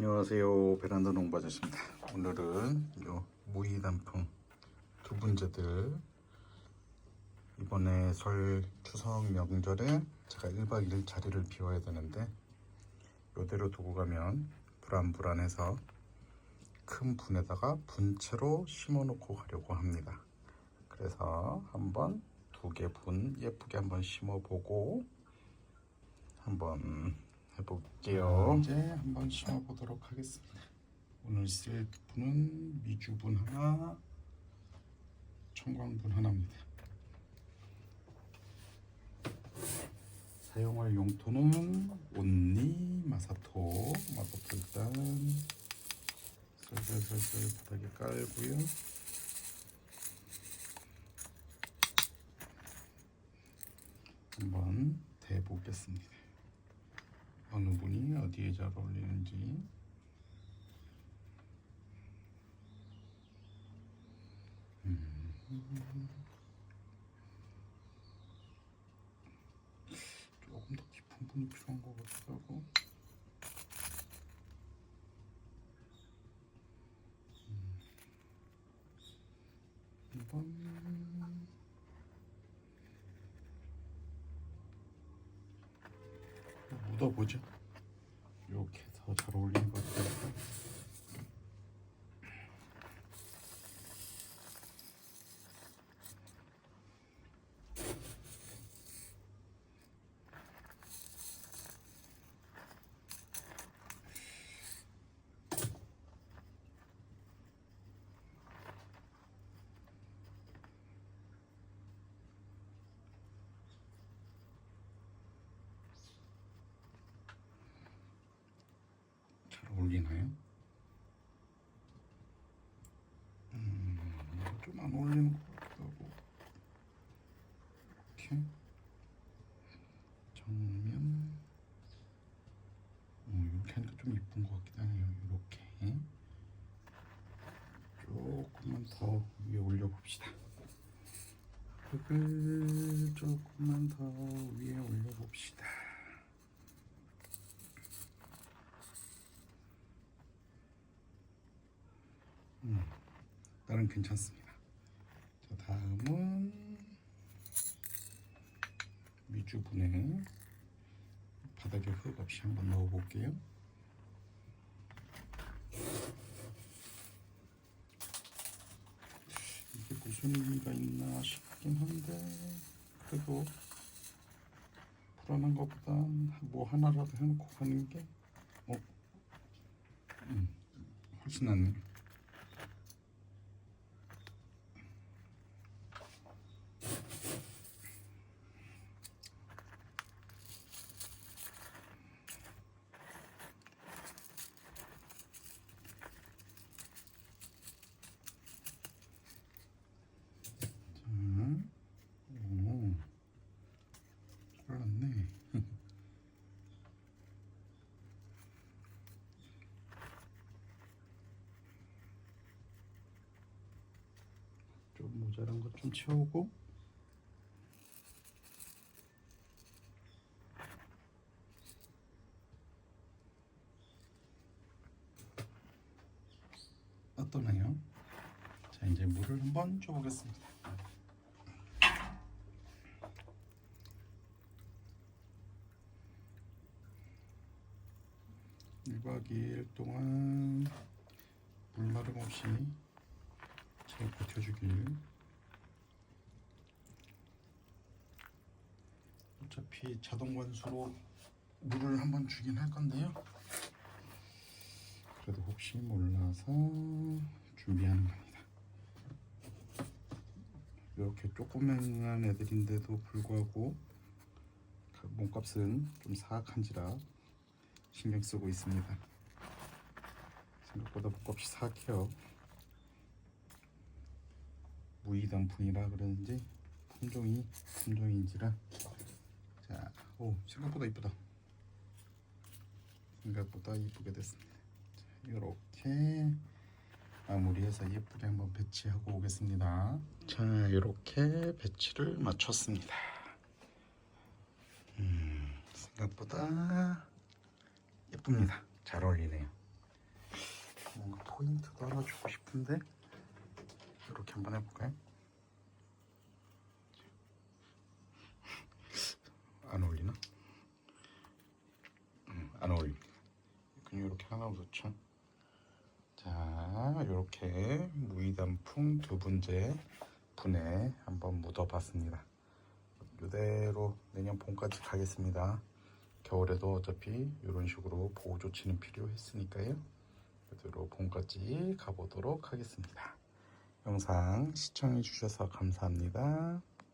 안녕하세요. 베란다 농부아저씨입니다. 오늘은 요 무이 단풍 두 분째들. 이번에 설 추석 명절에 제가 1박 2일 자리를 비워야 되는데 요대로 두고 가면 불안불안해서 큰 분에다가 분채로 심어 놓고 가려고 합니다. 그래서 한번 두 개 분 예쁘게 한번 심어 보고 한번 해볼게요. 이제 한번 심어 보도록 하겠습니다. 오늘 쓸 분은 미주분 하나, 청광분 하나입니다. 사용할 용토는 온니 마사토. 마사토 일단 슬슬슬슬 바닥에 깔고요. 한번 대보겠습니다. 어느 분이 어디에 잘 어울리는지 음. 조금 더 깊은 분이 필요한 것 같기도 하고 음. 이번 묻어보죠. 이렇게 더잘 어울리 잘 어울리나요? 음, 좀 안 어울리는 것 같기도 하고. 이렇게. 정면. 어, 이렇게 하니까 좀 이쁜 것 같기도 하네요. 이렇게. 조금만 더 위에 올려봅시다. 흙을 조금만 더 위에 올려봅시다 음, 나름 괜찮습니다. 자, 다음은 미주분에 바닥에 흙 없이 한번 넣어볼게요. 이게 무슨 의미가 있나 싶긴 한데 그래도 불안한 것보단 뭐 하나라도 해놓고 가는 게 어, 음, 훨씬 낫네. 음, 오, 잘났네. 좀 모자란 것 좀 채우고 어떠나요? 자 이제 물을 한번 줘보겠습니다. 1박 2일 동안 물마름 없이 잘 버텨주길 어차피 자동 관수로 물을 한번 주긴 할 건데요 그래도 혹시 몰라서 준비하는 겁니다 이렇게 조그만한 애들인데도 불구하고 몸값은 좀 사악한지라 신경 쓰고 있습니다. 생각보다 목값이 사악해요. 무이단풍이라 그러는지 품종이 품종인지라 자, 오 생각보다 이쁘다. 생각보다 이쁘게 됐습니다. 자, 이렇게 마무리해서 예쁘게 한번 배치하고 오겠습니다. 자, 이렇게 배치를 마쳤습니다. 음, 생각보다 예쁩니다. 잘 어울리네요. 뭔가 포인트도 하나 주고 싶은데 이렇게 한번 해볼까요? 안 어울리나? 음, 안 어울립니다. 그냥 이렇게 하나 놓죠. 자, 이렇게 무이단풍 두 분째 분에 한번 묻어봤습니다. 이대로 내년 봄까지 가겠습니다. 겨울에도 어차피 이런 식으로 보호 조치는 필요했으니까요. 이대로 봄까지 가보도록 하겠습니다. 영상 시청해 주셔서 감사합니다.